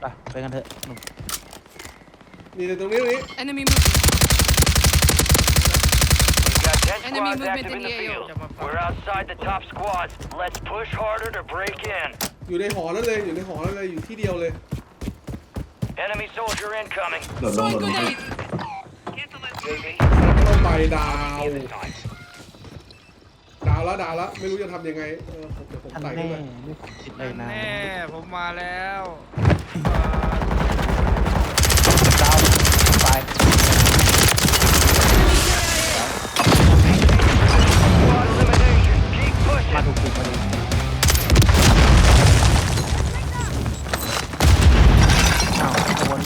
ไปไปกันเถอะหนุ่มนี่ตรงนี้ตรงนี้ Enemy movement. We've got 10 Enemy squads movement active in in the the AO. field. We're outside the top squads. Let's push harder to break in. อยู่ในหอนั่นเลยอยู่ในหอนั่นเลยอยู่ที่เดียวเลย Enemy soldier incoming. โดดลง Throwing โดดลง grenade. JV. ต้องไปดาว ดาวแล้วดาวแล้วไม่รู้จะทำยังไงเออผมเดี๋ยวผมท่านไต่แน่ขึ้นไปไม่คิดเลยนะแน่ผมมาแล้ว ดาวไป Squad elimination. Keep มา pushing. ถูกจุดมาดีอ้าวขบวน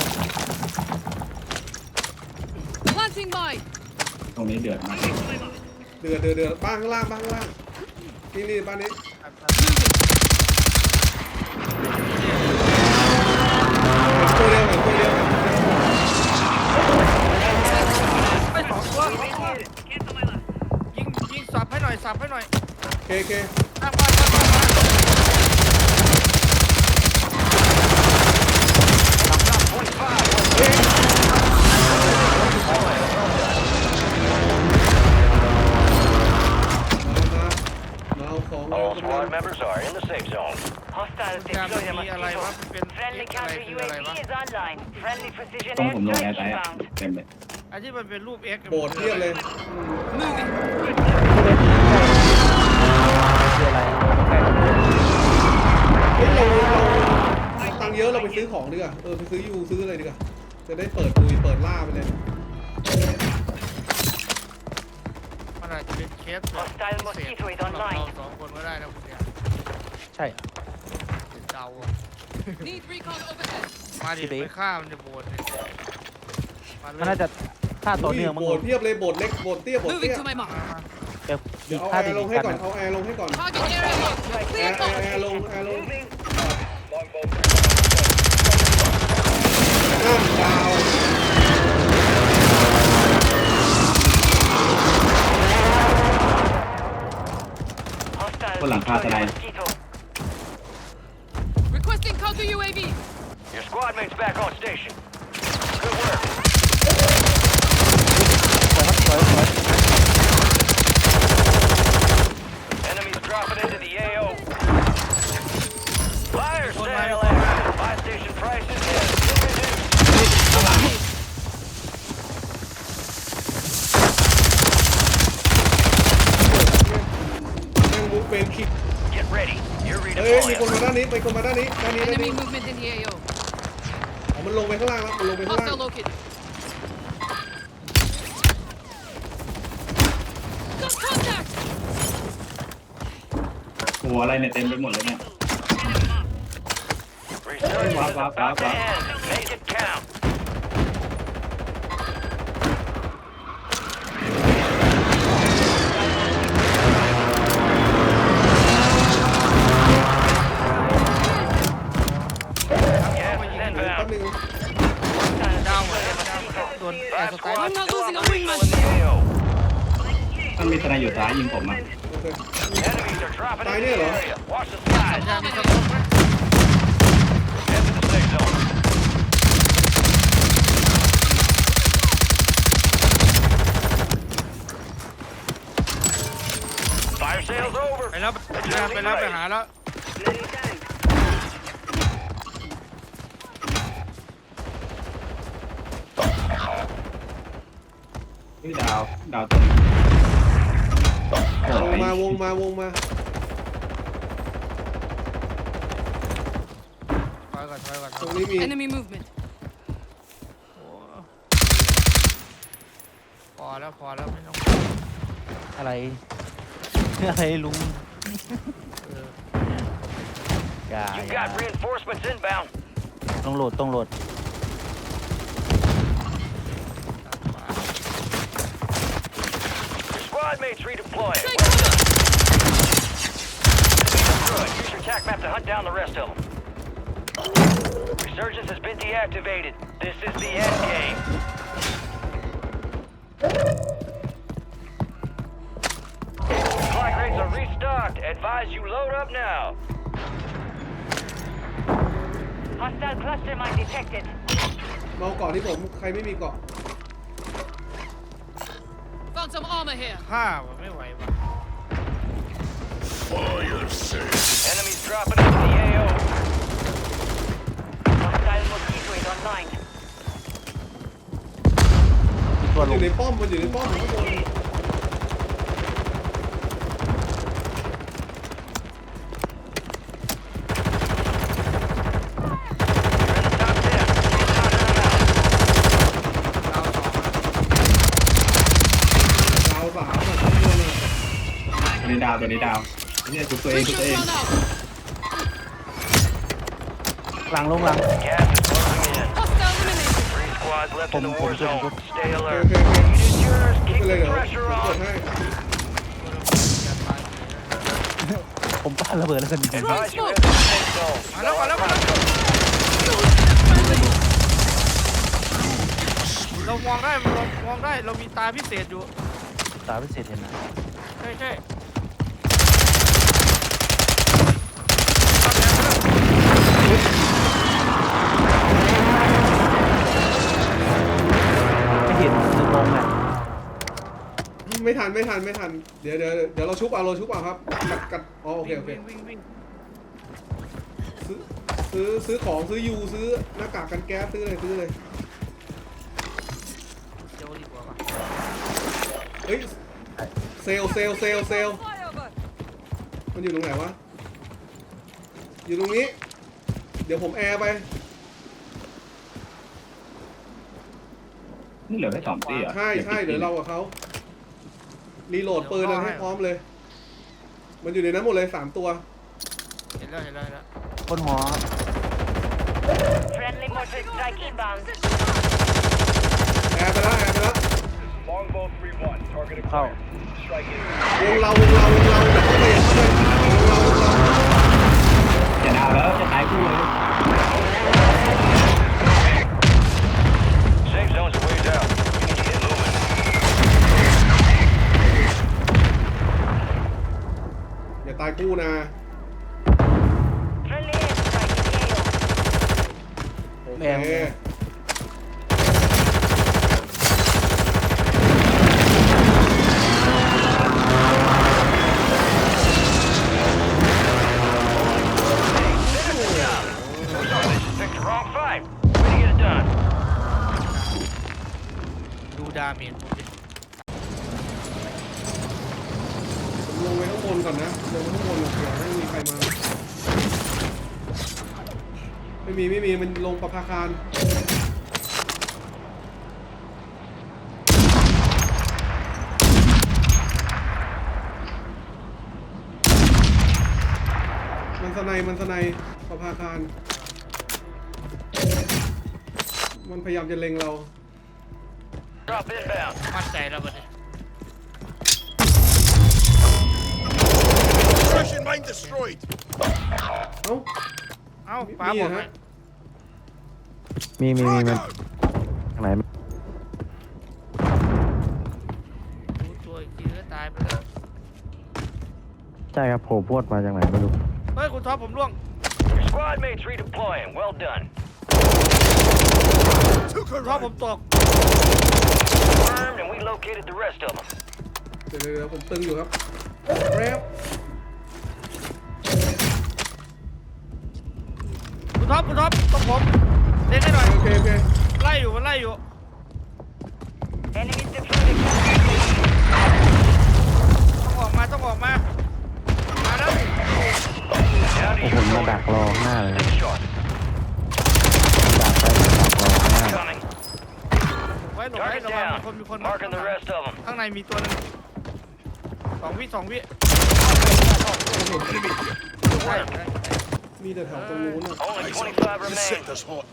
Planting mine. ตรงนี้เดือดมาก เดือดเดือดเดือดบ้านข้างล่างบ้านข้างล่างนี่นี่บ้านนี้ า All กำลั squad ง members are in the safe zone. Hostiles ยาม deploy the มีอะไรวะ mosquito. เป็น Friendly อะไร counter คืออะไรวะ UAV is online. Friendly precision ต้องผมลงแอ airstrike ร์ไตอะ inbound. เต็มเลย ไอ้ที่มันเป็นรูป X โบดเทียบเลย Moving. คือ ตังค์เยอะเราไปซื้อของดีกว่าเออไปซื้อยูซื้ออะไรดีกว่าจะได้เปิดดุยเปิดล่าไปเลยมันอาจจะเป็นเคสแบบ Hostile พิเศษ mosquito is สำหรับเรา online. สองคนก็ได้นะคุณเนี่ยใช่เหรอเดาอะ Need recon overhead. มาดิพี่เบ๊ไปฆ่ามันจะโบดเลยมาเลมันน่ายจะฆ่าต่อเนื่องมั้งโบดเทียบเลยโบดเล็กโบดเตี้ยโบด Moving เตี้ย to my mark. เดี๋ยวเดี๋ยวเอาฆ่าแอติดร์ลงให้กันก่อนนะเอาแอร์ลงให้ก่อน Target area marked. แอ Clear ร์แอร์แอร์ลง both. แอร์ลงอ้าวดาว Hostiles Hold on, deploy the Pasadena. mosquito. Requesting counter UAV. Your squad mates back on station. Good work. สวยครับสวยสวย Enemies dropping into the AO. Fire sale active. Buy station prices have been reduced. แม่งมุกเป็นคิก Get ready. You're เฮ้ยมีคน redeploying. มาด้านนี้มี คนมาด้านนี้ด้านนี้ด้าน Enemy นี้ movement in the AO. อ๋อมันลงไปข้างล่างแล้วมันลงไปข้างล่าง Hostile located. Got contact. หัวอะไรเนี่ยเต็มไปหมดเลยเนี่ย Resurgence Wap, is wap, about to wap, wap. end. Make it count. ดาวโดนแอร์ Five สไตล์ squads I'm not still losing a operational wingman. in the AO. ต้องมีทนายอยู่ซ้ายยิงผมอะโอเค Enemies are dropping Fine into the here, though. area. Watch the skies. จะมีสมองไหม Head to the safe zone. Fire sale's over. ไปแล้วไปแล้วไปแล้วไปหาแล้วนี่ ดาวดาวตัวนี้โอ้วงยมาวงมาวงมาถอยก่อนถอยก่อนถตอรยงนี้มี Enemy movement. โอ้พอแล้วพอแล้วไม่ต้องอะไร อะไรลุงเอออย่า You อย่า got reinforcements inbound. ต้องโหลดต้องโหลด redeploying. Take Well cover. done. Good. Use your tac map to hunt down the rest of them. Resurgence has been deactivated. This is the end game. Supply crates are restocked. Advise you load up now. Hostile cluster mine detected. เมาเกาะที่ผมใครไม่มีเกาะ here. ฆ่าว่ะไม่ไหวว่ะ Enemies dropping into the AO. Hostile mosquito is online. มีตัว มันอ ลง ยู่ในป้อมมันอยู่ในป้อมข้างบน าวตัวนี้ดาวเนี่ยตัวตัวเอง Breach ตัว your เอง run out. หลังลงหลัง Gas is closing in. Hostile eliminated. Three squads left in the Pum, war pum, pum, zone. pum. Stay โอเค alert. โอเคโอเค You did yours. ไม่ Keep เป็นไร the เดี๋ยว pressure ผมกด on. ให้ผมปาระเบิดแล้วกัน Advise you enter the safe zone. มาแล้วมาแล้วมาแล้วเรามองได้เรามองได้เรามีตาพิเศษอยู่ ตาพิเศษเห็นนะใช่ใช่ ไม่เห็นคือมองอะไม่ทันไม่ทันไม่ทัน เดี๋ยวเดี๋ยวเดี๋ยวเราชุบเอาเราชุบเอาครับกัดกัดอ๋อโอเคโอเควิ่งวิ่งวิ่งซื้อซื้อซื้อของซื้อยูซื้อหน้ากากกันแก๊สซื้ออะไรซื้อเลยเดี๋ยวดีกว่าว่ะเฮ้ยเซลลเซลลเซลลเซลลมันอยู่ตรงไหนวะ อยู่ตรงนี้ เดี๋ยวผมแอร์ไป นี่เหลือแค่สองตีเหรอะใช่ใช่เดี๋ยวเรากับเขารีโหลดปืนนั้นให้พร้อมเลย มันอยู่ในนั้นหมดเลยสามตัว เห็นแล้วเห็นแล้วเห็นแล้วคนหอครับ Friendly mortar strike inbound. แอร์ไปแล้วแอร์ไปแล้ว Longbow 3-1. Target เข้า Strike in. วงเราวงเราวงเราอย่าเข้าไปาวแล้วจะตายคู่เลย Safe zone's a ways out. You need to get moving. อย่าตายคู่นะ Friendly airstrike in the AO. โอแอเคร์ ลงประภาคารมันสไนยมันสไนยประภาคาร มันพยายามจะเล็งเรา Drop inbound. มั่นใจแล้วบัดนี้ Extraction mine destroyed. เอ้า เอ้าป้านี่บอกฮะไห มมีมีมี Frag มัน out. ทางไหนรู้ตัวอีกทีก็ตายไปแล้วใช่ครับโผล่พรวดมาจากไหนไม่รู้เฮ้ย คุณท็อปผมล่วง Your squad mates redeploying. Well done. Took her ท็อป right. ผมตก Confirmed, and we located the rest of them. เดี๋ยวเดี๋ยวเดี๋ยวผมตึงอยู่ครับแรบคุณท็อปคุณท็อปต้องผมเล่นให้หน่อยโอเคโอเคไล่อยู่มันไล่อยู่ Enemies deployed a counter ต้องออกมาต้องออกมา มาแล้ว Down to โอ้โห your มา squad. ดักรอข้างหน้าเลย Six shot. ดักไปดักรอข้างหน้า Coming. ไว้หลบไว้ Target ระวังมี down. คนมีคน Marking the rest of them. ข้างในมีตัวหนึงสองวิสองวิใช่มีแต่แถวตรงนู้นอะ Only 25 This remain. sector's hot.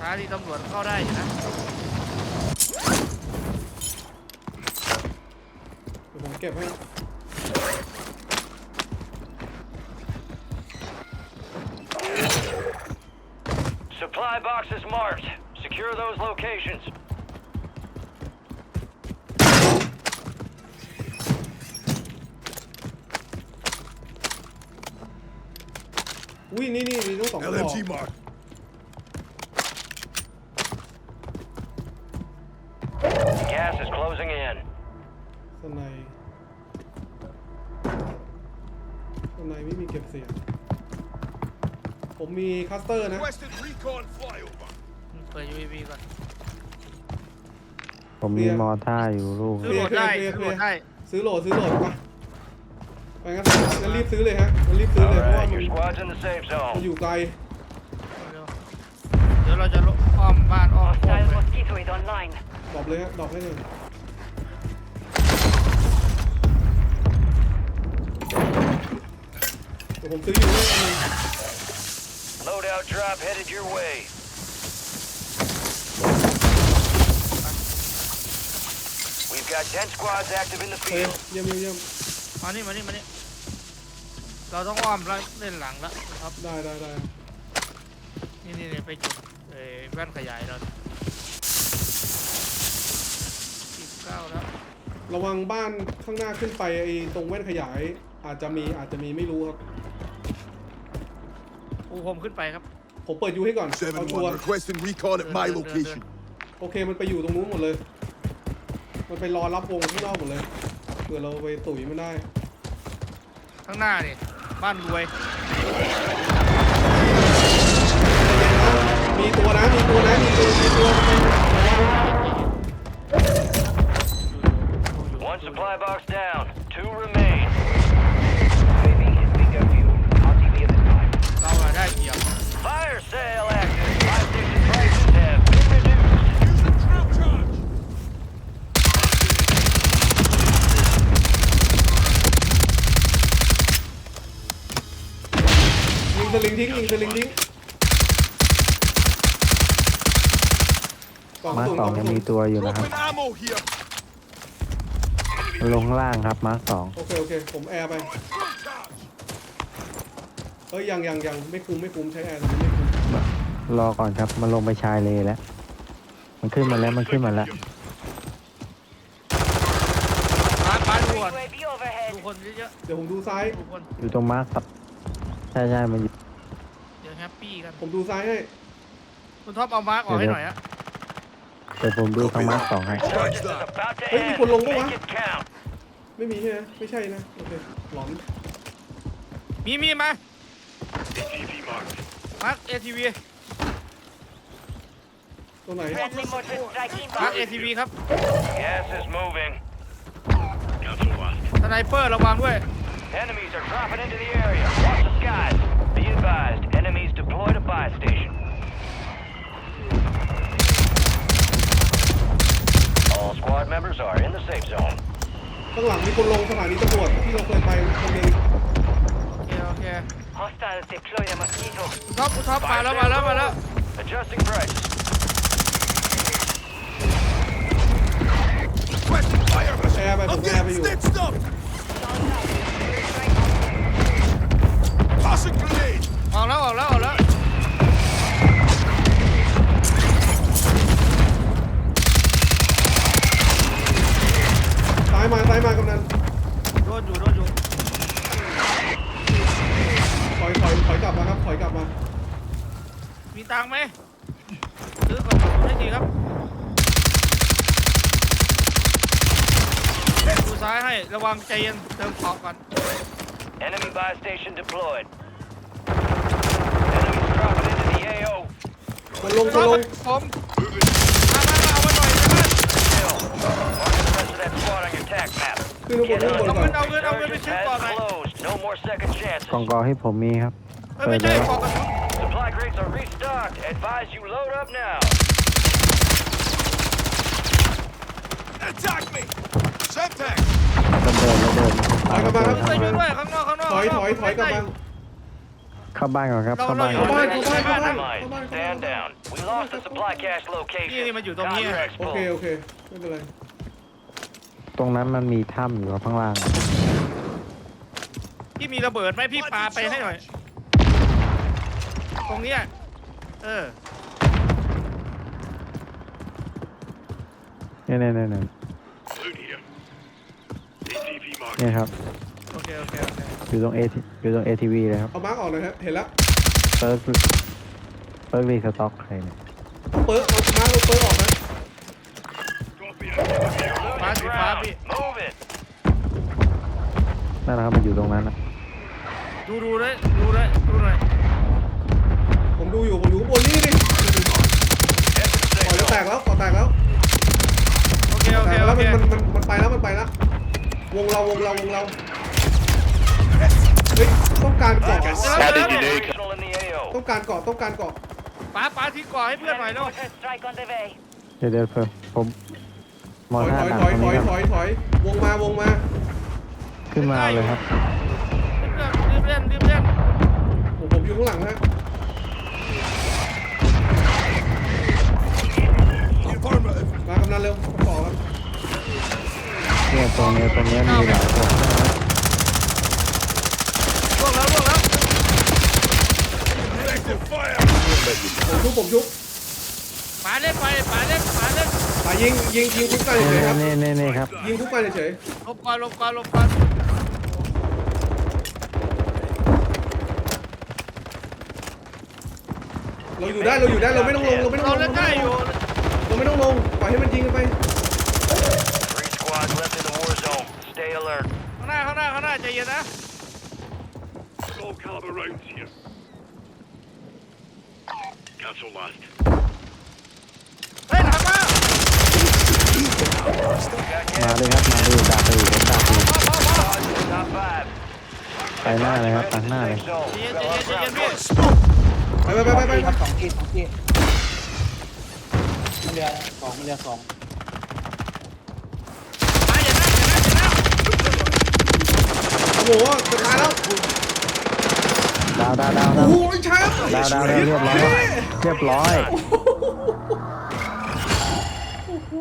สถานีตำรวจเข้าได้อยู่นะเดี๋ยวผมเก็บให้ Supply boxes marked. Secure those locations. อุ้อุ้ยนี่นี่มีต้องสองกระบอก LMG mark. สไนยไม่มีเก็บเสียง ผมมีคัสเตอร์นะ Requested recon flyover. เปิด UAV ก่อนผมมีมอท่าอยู่ลูก ซื้อโหลดได้เคลียร์ซื้อโหลดได้ซื้อโหลดซื้อโหลดไปไปงั้นงั้นรีบซื้อเลยฮะงั้นรีบซื้อเลยเพราะว่า Alright, มัน your squad's in the safe มัน zone. อยู่ไกล เร็วเดี๋ยวเราจะอ้อมบ้านอ้อมป้อม Hostile เลย mosquito is online. ดรอปเลยฮะดรอปให้เลย ผมซื้ออยู่นี่อันหนึง Loadout drop headed your way. We've got 10 squads active in the โอเค field. เยี่ยมเยี่ยมเยี่ยมมานี่มานี่มานี่เราต้องอ้อมแล้วเล่นหลังแล้วครับ ได้ได้ได้นี่นี่นี่ไปจุดเอ่อแว่นขยายเราสิบเก้าแล้วระวังบ้านข้างหน้าขึ้นไปไอ้ตรงแว่นขยาย อาจจะมีอาจจะมีไม่รู้ครับ ปูผมขึ้นไปครับ ผมเปิดยูให้ก่อนเอาชัว7-1ร์ requesting recon at my location. โอเคมันไปอยู่ตรงนู้นหมดเลย มันไปรอรับวงข้างนอกหมดเลยเผื่อเราไปตุ๋ยมันได้ ข้างหน้านี่บ้านรวยมีตัวนะ มีตัวนะ มีตัว มีตัว One supply box down. ลิงทิ้งยิงสลิงทิ้งกล่องมาร์คสุ่มสกอล่งองยังสุ่มีมตัวอยู่นะครับ Dropping ammo here. ลงล่างครับมาร์คสองโอเคโอเคผมแอร์ไปเอ้ยยังยังยังไม่คุ้มไม่คุ้มใช้แอร์ตรงนี้ไม่คุ้มรอก่อนครับมันลงไปชายเลแล้ว มันขึ้นมาแล้วมันขึ้นมาแล้วบ้านบ้านด่วน UAV overhead. ดูคนเยอะเดี๋ยวผมดูซ้ายๆดูคนอยู่ตรงมาร์คครับใช่ใช่มันอยู่เดี๋ยวแฮ ปปี้กันผมดูซ้ายให้คุณท็อปเอามาร์กออกให้หน่อยฮะเดี๋ยวผมดูทางมาร์คสองให้ Charge This is that. about to Hey, end. people long Make one. it count. ไม่มีใช่ไหมไม่ใช่นะโอเคหลอนมีมีมา ATV marked. มาร์กเอทีวีตัวไหน Friendly mortar strike มาร์ก inbound. เอทีวีครับ Gas is moving. สไนเปอร์ระวังด้วย Enemies are dropping into the area. Watch the skies. Be advised, enemies deployed a buy station. All squad members are in the safe zone. ข้างหลังมีคนลงสถานีตำรวจที่เราเคยไปคนหนึง โอเคโอเค Hostiles deploy the mosquito. คุณท็อปคุณท็อปมาแล้วมาแล้วมาแล้ว Adjusting prices. Requesting fire แอร์ไปผ I'm มแอร์ไป getting อยู่ stitched up. Tossing grenade. ออกแล้วออกแล้วออก ก วังใจเย็นเติมของก่อน Enemy buy station deployed. Enemies dropping into the AO. มันลง ค จะ รับ ลง ผมมามามาเอามาหน่อยนะครับ Still. Marking the rest of that squad on your tac map. ขึ้นข้างบนข้างบน เอา ก่อ เงิ น นเอาเงินเอาเงินไปซื้อ Has ก่อนหน่อย closed. No more second chances. กล่องกอให้ผมมีครับ เอ้ยไม่ใช่ของกระสุน Supply crates are restocked. Advise you load up now. Attack me. Semtex. ระเบิดระเบิดถอยกลับมาครับ ช่วยช่วยด้วยข้างนอกข้างนอกถอยถอยถอยกลับมา เข้าบ้านก่อนครับเข้าบ้านก่เข้าอนบ้านเข้าบ้านเข้าบ้าน Mind, เข้าบ้าน stand down. We lost the supply cache นี่ location. นี่มันอยู่ตรงนี้ Contracts โอเค full. โอเคไม่เป็นไรตรงนั้นมันมีถ้ำอยู่ครับข้างล่าง พี่มีระเบิดไหมพี่ปาไปให้หน่อย ตรงเนี้ยเออ เนี่ยเนี่ยเนี่ยเนี่ย Loot here. ATV marked. เนี่ยครับ โอเคโอเคโอเคอยู่ตรงเออยู่ตรงเอทีวีเลยครับเอามาร์กออกหน่อยครับเห็นแล้วเปิร์กเปิร์กรีสต็อกใครเนี่ยเปิร์กเอามาเราเปิร์กออกนะ Copy. Enemy ฟ้า vehicle. สีฟ้า Ground. พี่ Move it. นั่นนะครับมันอยู่ตรงนั้นนะดูดูเลยดูเลยดูหน่อยผมดูอยู่ผมอยู่ข้างบนนี่ดิ Head to ก่อน safe จะแต zone. กแล้วก่อนแตกแล้วโอเคโอแตเคกโอแล้วเคมันมันมันมันไปแล้วมันไปแล้ว วงเราวงเราวงเราเฮ้ยต้องการเกาะ Sounding unique. Operational in the AO. ต้องการเกาะต้องการเกาะป้าป้าที่ก่อให้เพื่อนหน่อย Friendly เนาะ mortar strike on the way. เดี๋ยวเดี๋ยวเพิ่มผมมถออยท่าถอยดักถอยตรงถอยนี้ถก่ออนยถอยวงมาวงมาขึ้นมาเอาเลยครับ รีบเล่นรีบเล่นผมผมอยู่ข้างหลังฮะ Affirmative. มากำนันเร็วต่อครับ เนี่ยตรงเนี้ยตรงเนี้ยมีหลายคนล่วงแล้วล่วงแล้ว Effective fire. ผมชุบผมชุบป๋าเล่นไปป๋าเล่นป๋าเล่นอะยิงยิงยิงคุกกันเฉยๆครับนี่นี่นี่ครับยิงคุกกันเฉยลงก่อนลงก่อนลงก่อนๆเราอยู่ได้เราอยู่ได้เราไม่ต้องลงเราไม่ต้องเราลงเล่นได้อยู่ เราไม่ต้องลงปล่อยให้มันยิงกันไป Three squads left in the war zone. Stay alert. ข้างหน้าข้างหน้าข้างหน้าใจเย็นนะ Small caliber rounds here. Cancel last. เฮ้ยถามมามาเลยครับ มาดูดักไปอยู่ผมดักอยู่ Top five. ไปหน้าเลยครับตังหน้าเลย Safe zone. ใจเย็น Go ใจเย็น up ใจเย็น round พี่ไปไปไปไปไปครับสองที่สองที่มันเรือสองมันเรือสอง ป๋าอย่านั่งอย่านั่งอย่านั่ง โอ้โหจะตายแล้วดาวดาวดาวดาโอ้วโหแชมป์ดาวดาวดาวเรียบร้อยเรียบร้อย โอ้โห